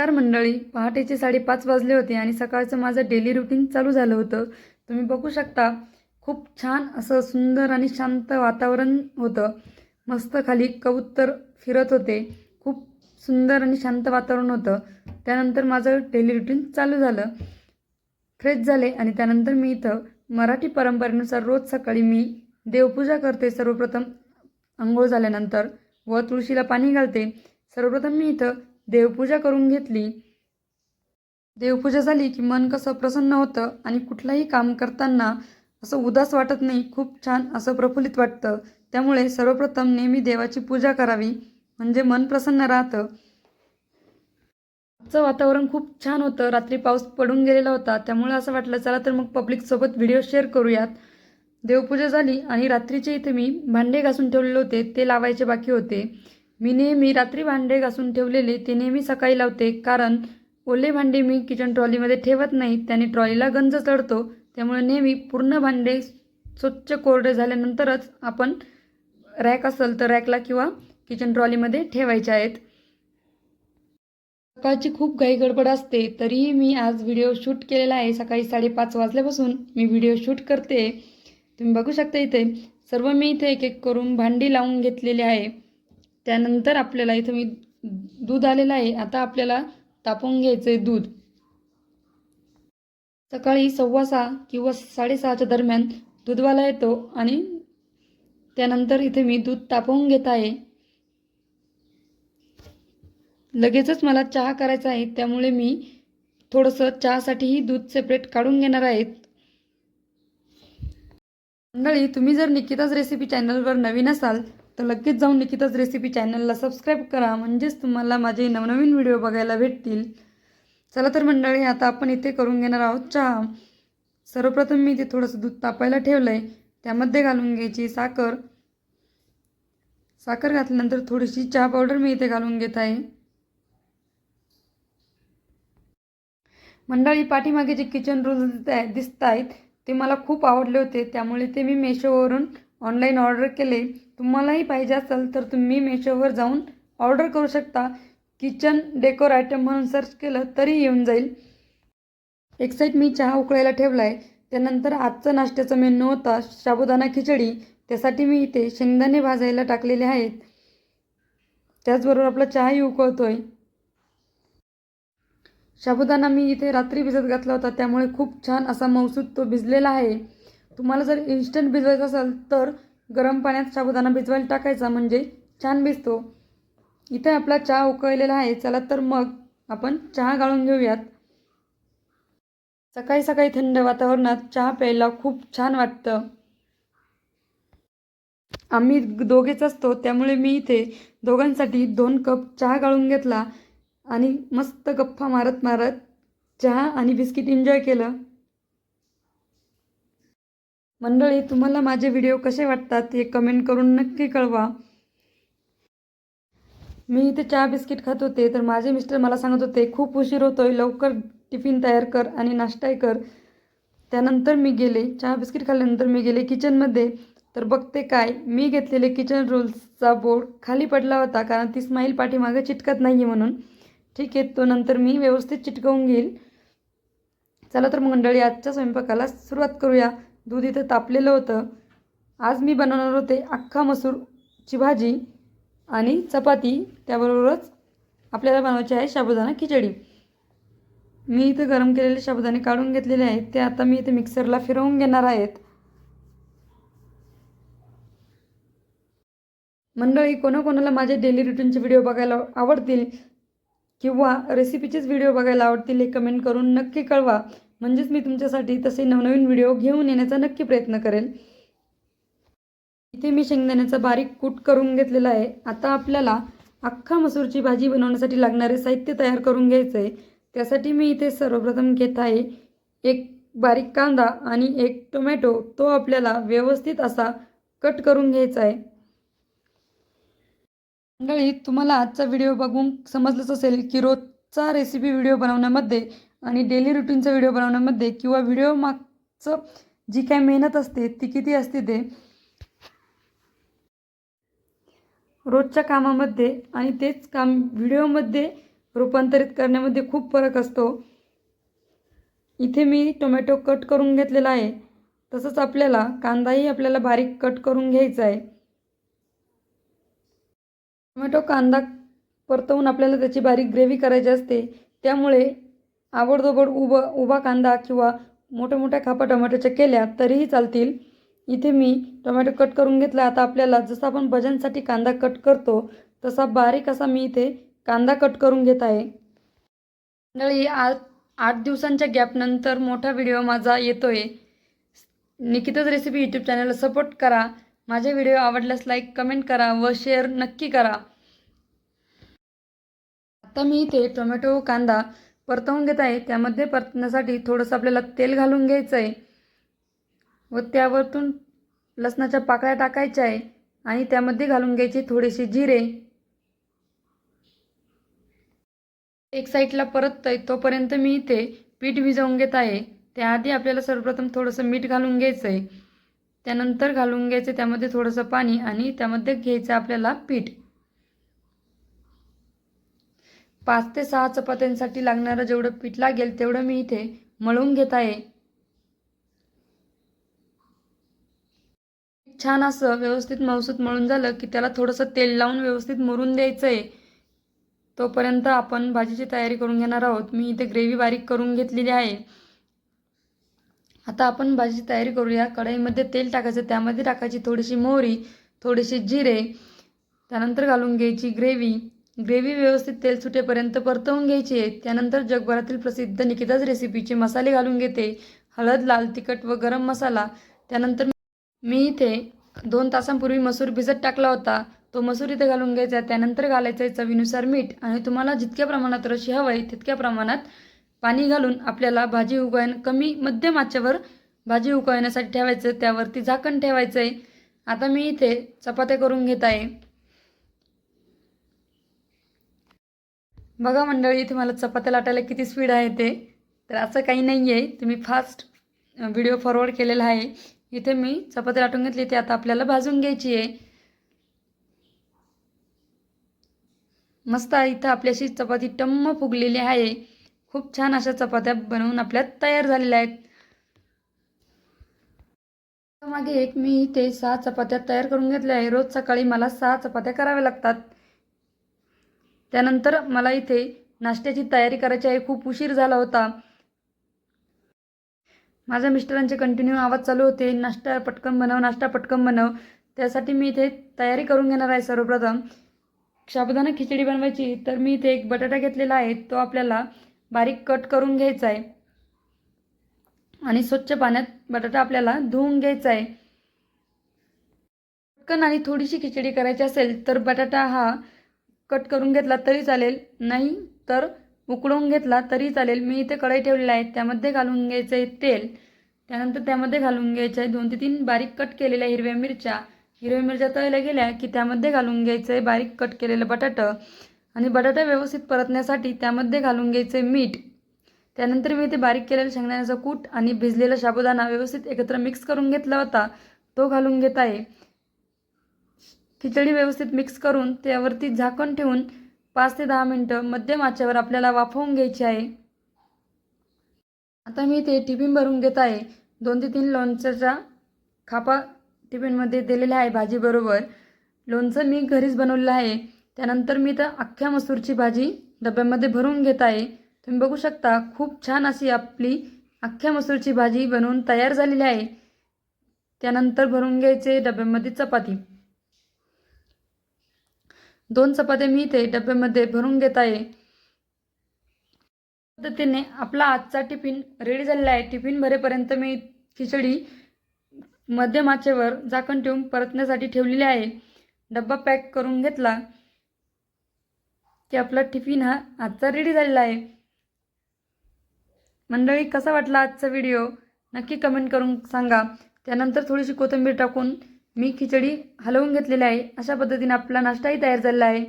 नमस्कार मंडळी. पहाटेचे साडेपाच वाजले होते आणि सकाळचं माझं डेली रुटीन चालू झालं होतं. तुम्ही बघू शकता खूप छान असं सुंदर आणि शांत वातावरण होतं. मस्त खाली कबूतर फिरत होते. खूप सुंदर आणि शांत वातावरण होतं. त्यानंतर माझं डेली रुटीन चालू झालं. फ्रेश झाले आणि त्यानंतर मी इथं मराठी परंपरेनुसार रोज सकाळी मी देवपूजा करते. सर्वप्रथम आंघोळ झाल्यानंतर व तुळशीला पाणी घालते. सर्वप्रथम मी इथं देवपूजा करून घेतली. देवपूजा झाली की मन कसं प्रसन्न होतं आणि कुठलंही काम करताना असं उदास वाटत नाही खूप छान असं प्रफुल्लित वाटतं. त्यामुळे सर्वप्रथम नेहमी देवाची पूजा करावी म्हणजे मन प्रसन्न राहतं. आजचं वातावरण खूप छान होतं. रात्री पाऊस पडून गेलेला होता. त्यामुळे असं वाटलं चला तर मग पब्लिकसोबत व्हिडिओ शेअर करूयात. देवपूजा झाली आणि रात्रीचे इथे मी भांडे घासून ठेवलेले होते. ते लावायचे बाकी होते. मी नेहमी रात्री भांडे घासून ठेवलेले ते नेहमी सकाळी लावते कारण ओले भांडे मी किचन ट्रॉलीमध्ये ठेवत नाही. त्याने ट्रॉलीला गंज चढतो. त्यामुळे नेहमी पूर्ण भांडे स्वच्छ कोरडे झाल्यानंतरच आपण रॅक असेल तर रॅकला किंवा किचन ट्रॉलीमध्ये ठेवायचे आहेत. सकाळची खूप घाई गडबड असते तरीही मी आज व्हिडिओ शूट केलेला आहे. सकाळी साडेपाच वाजल्यापासून मी व्हिडिओ शूट करते. तुम्ही बघू शकता इथे सर्व मी इथे एक एक करून भांडी लावून घेतलेली आहे. त्यानंतर आपल्याला इथं मी दूध आलेलं आहे. आता आपल्याला तापवून घ्यायचं आहे दूध. सकाळी सव्वा सहा किंवा साडेसहाच्या दरम्यान दूधवाला येतो आणि त्यानंतर इथे मी दूध तापवून घेत आहे. लगेचच मला चहा करायचा आहे. त्यामुळे मी थोडंसं चहासाठीही दूध सेपरेट काढून घेणार आहेत मंडळी तुम्ही जर निकिताच रेसिपी चॅनलवर नवीन असाल तर लगेच जाऊन निकिताच रेसिपी चॅनलला सबस्क्राईब करा. म्हणजेच तुम्हाला माझे नवनवीन व्हिडिओ बघायला भेटतील. चला तर मंडळी आता आपण इथे करून घेणार आहोत चहा. सर्वप्रथम मी इथे थोडंसं दूध तापायला ठेवलं आहे त्यामध्ये घालून घ्यायची साखर. साखर घातल्यानंतर थोडीशी चहा पावडर मी इथे घालून घेत आहे. मंडळी पाठीमागे जे किचन रोल दिसत आहेत ते मला खूप आवडले होते. त्यामुळे ते मी मेशोवरून ऑनलाईन ऑर्डर केले. तुम्हालाही पाहिजे असेल तर तुम्ही मेशोवर जाऊन ऑर्डर करू शकता. किचन डेकोर आयटम म्हणून सर्च केलं तरी येऊन जाईल. एक साईड मी चहा उकळायला ठेवला आहे त्यानंतर आजचा नाश्त्याचा मेनू होता साबुदाणा खिचडी. त्यासाठी मी इथे शेंगदाणे भाजायला टाकलेले आहेत. त्याचबरोबर आपला चहाही उकळतो आहे साबुदाणा मी इथे रात्री भिजत घातला होता. त्यामुळे खूप छान असा मौसूद तो भिजलेला आहे. तुम्हाला जर इन्स्टंट भिजवायचा असेल तर गरम पाण्यात साबुदाणा भिजवायला टाकायचा म्हणजे छान भिजतो. इथे आपला चहा उकळलेला आहे चला तर मग आपण चहा गाळून घेऊयात. सकाळी सकाळी थंड वातावरणात चहा प्यायला खूप छान वाटतं. आम्ही दोघेच असतो त्यामुळे मी इथे दोघांसाठी दोन कप चहा गाळून घेतला आणि मस्त गप्पा मारत मारत चहा आणि बिस्किट एन्जॉय केलं. मंडळी तुम्हाला माझे व्हिडिओ कसे वाटतात हे कमेंट करून नक्की कळवा. मी इथे चहा बिस्किट खात होते तर माझे मिस्टर मला सांगत होते खूप उशीर होतोय लवकर टिफिन तयार कर आणि नाश्ताही कर. त्यानंतर मी गेले. चहा बिस्किट खाल्ल्यानंतर मी गेले किचनमध्ये. तर बघते काय मी घेतलेले किचन रोल्सचा बोर्ड खाली पडला होता कारण ती स्माईल पाठीमागे चिटकत नाही म्हणून. ठीक आहे तो नंतर मी व्यवस्थित चिटकवून घेईल. चला तर मंडळी आजच्या स्वयंपाकाला सुरुवात करूया. दूध इथं तापलेलं होतं. आज मी बनवणार होते अख्खा मसूरची भाजी आणि चपाती. त्याबरोबरच आपल्याला बनवायची आहे साबुदाणा खिचडी. मी इथं गरम केलेले साबुदाणे काढून घेतलेले आहेत. ते आता मी इथे मिक्सरला फिरवून घेणार आहेत. मंडळी कोणाकोणाला माझे डेली रुटीनचे व्हिडिओ बघायला आवडतील किंवा रेसिपीचेच व्हिडिओ बघायला आवडतील हे कमेंट करून नक्की कळवा. म्हणजेच मी तुमच्यासाठी तसे नवनवीन व्हिडिओ घेऊन येण्याचा नक्की प्रयत्न करेल इथे मी शेंगदाण्याचा बारीक कूट करून घेतलेला आहे. आता आपल्याला अख्खा मसूरची भाजी बनवण्यासाठी लागणारे साहित्य तयार करून घ्यायचं आहे त्यासाठी मी इथे सर्वप्रथम घेत आहे एक बारीक कांदा आणि एक टोमॅटो. तो आपल्याला व्यवस्थित असा कट करून घ्यायचा आहे. मंडळी तुम्हाला आजचा व्हिडिओ बघून समजलंच असेल की रोजचा रेसिपी व्हिडिओ बनवण्यामध्ये आणि डेली रुटीनचा व्हिडिओ बनवण्यामध्ये किंवा व्हिडिओ मागचं जी काय मेहनत असते ती किती असते ते रोजच्या कामामध्ये आणि तेच काम व्हिडिओमध्ये रूपांतरित करण्यामध्ये खूप फरक असतो. इथे मी टोमॅटो कट करून घेतलेला आहे. तसंच आपल्याला कांदाही आपल्याला बारीक कट करून घ्यायचा आहे. टोमॅटो कांदा परतवून आपल्याला त्याची बारीक ग्रेव्ही करायची असते. त्यामुळे आवडदोबड उभं उभा कांदा किंवा मोठ्या मोठ्या खापा टोमॅटोच्या केल्या तरीही चालतील. इथे मी टोमॅटो कट करून घेतला. आता आपल्याला जसं आपण भजनसाठी कांदा कट करतो तसा बारीक असा मी इथे कांदा कट करून घेत आहे. मंडळी आज आठ दिवसांच्या गॅपनंतर मोठा व्हिडिओ माझा येतो आहे निकितच रेसिपी यूट्यूब चॅनलला सपोर्ट करा. माझे व्हिडिओ आवडल्यास लाईक कमेंट करा व शेअर नक्की करा. आता मी इथे टोमॅटो कांदा परतवून घेत आहे. त्यामध्ये परतण्यासाठी थोडंसं आपल्याला तेल घालून घ्यायचं आहे व त्यावरतून लसणाच्या पाकळ्या टाकायच्या आहे. आणि त्यामध्ये घालून घ्यायचे थोडेसे जिरे. एक साईडला परत आहे तोपर्यंत मी इथे पीठ भिजवून घेत आहे. त्याआधी आपल्याला सर्वप्रथम थोडंसं मीठ घालून घ्यायचं आहे त्यानंतर घालून घ्यायचं त्यामध्ये थोडंसं पाणी आणि त्यामध्ये घ्यायचं आपल्याला पीठ. पाच ते सहा चपात्यांसाठी लागणारं जेवढं पीठ लागेल तेवढं मी इथे मळून घेत आहे. छान असं व्यवस्थित मौसूत मळून झालं की त्याला थोडंसं तेल लावून व्यवस्थित मुरून द्यायचं आहे तोपर्यंत आपण भाजीची तयारी करून घेणार आहोत. मी इथे ग्रेव्ही बारीक करून घेतलेली आहे. आता आपण भाजीची तयारी करूया. कढईमध्ये तेल टाकायचं त्यामध्ये टाकायची थोडीशी मोहरी थोडेसे जिरे त्यानंतर घालून घ्यायची ग्रेव्ही. ग्रेव्ही व्यवस्थित तेल सुटेपर्यंत परतवून घ्यायची. आहे त्यानंतर जगभरातील प्रसिद्ध निकिताज रेसिपीचे मसाले घालून घेते. हळद लाल तिखट व गरम मसाला. त्यानंतर मी इथे दोन तासांपूर्वी मसूर भिजत टाकला होता. तो मसूर इथे घालून घ्यायचा. त्यानंतर घालायचं आहे चवीनुसार मीठ आणि तुम्हाला जितक्या प्रमाणात रशी हवं आहे तितक्या प्रमाणात पाणी घालून आपल्याला भाजी उकळण कमी मध्यम आचेवर भाजी उकळण्यासाठी ठेवायचं. त्यावरती झाकण ठेवायचं आहे आता मी इथे चपात्या करून घेत आहे. बघा मंडळी इथे मला चपात्या लाटायला किती स्पीड आहे ते. तर असं काही नाही आहे तुम्ही फास्ट व्हिडिओ फॉरवर्ड केलेला आहे. इथे मी चपाती लाटून घेतली. ती आता आपल्याला भाजून घ्यायची आहे. मस्त इथं आपल्याशी चपाती टम्म फुगलेली आहे. खूप छान अशा चपात्या बनवून आपल्या तयार झालेल्या आहेत. मागे एक मी इथे सहा चपात्या तयार करून घेतल्या आहे. रोज सकाळी मला सहा चपात्या कराव्या लागतात. त्यानंतर मला इथे नाश्त्याची तयारी करायची आहे. खूप उशीर झाला होता. माझ्या मिस्टरांचे कंटिन्यू आवाज चालू होते. नाश्ता पटकन बनव नाश्ता पटकन बनव. त्यासाठी मी इथे तयारी करून घेणार आहे सर्वप्रथम. साबुदाणा खिचडी बनवायची. तर मी इथे एक बटाटा घेतलेला आहे. तो आपल्याला बारीक कट करून घ्यायचा आहे. आणि स्वच्छ पाण्यात बटाटा आपल्याला धुवून घ्यायचा आहे. पटकन आणि थोडीशी खिचडी करायची असेल तर बटाटा हा कट करून घेतला तरी चालेल. नाही तर उकळून घेतला तरी चालेल. मी इथे कढई ठेवलेला आहे. त्यामध्ये घालून घ्यायचं आहे तेल. त्यानंतर त्यामध्ये घालून घ्यायचं आहे दोन ते तीन बारीक कट केलेल्या हिरव्या मिरच्या. हिरव्या मिरच्या तळल्या गेल्या की त्यामध्ये घालून घ्यायचं आहे बारीक कट केलेलं बटाटं. आणि बटाटा व्यवस्थित परतण्यासाठी त्यामध्ये घालून घ्यायचं आहे मीठ. त्यानंतर मी इथे बारीक केलेलं शेंगदाण्याचा कूट आणि भिजलेला साबुदाणा व्यवस्थित एकत्र मिक्स करून घेतला होता. तो घालून घेत आहे. खिचडी व्यवस्थित मिक्स करून त्यावरती झाकण ठेवून पाच ते दहा मिनटं मध्यम आचेवर आपल्याला वाफवून घ्यायची आहे. आता मी ते टिफिन भरून घेत आहे. दोन ते तीन लोणच्याच्या खापा टिफिनमध्ये दिलेल्या आहे भाजीबरोबर लोणचं मी घरीच बनवलेलं आहे. त्यानंतर मी तर अख्ख्या मसूरची भाजी डब्यामध्ये भरून घेत आहे. तुम्ही बघू शकता खूप छान अशी आपली अख्ख्या मसूरची भाजी बनवून तयार झालेली आहे. त्यानंतर भरून घ्यायचे डब्यामध्ये चपाती. दोन चपात्या मी इथे डब्यामध्ये भरून घेत आहे. पद्धतीने आपला आजचा टिफिन रेडी झालेला आहे. टिफिन भरेपर्यंत मी खिचडी मध्यम आचेवर झाकण ठेवून परतण्यासाठी ठेवलेली आहे. डब्बा पॅक करून घेतला की आपला टिफिन हा आजचा रेडी झालेला आहे. मंडळी कसा वाटला आजचा व्हिडिओ नक्की कमेंट करून सांगा. त्यानंतर थोडीशी कोथिंबीर टाकून मी खिचडी हलवून घेतलेली आहे. अशा पद्धतीने आपला नाश्ताही तयार झालेला आहे.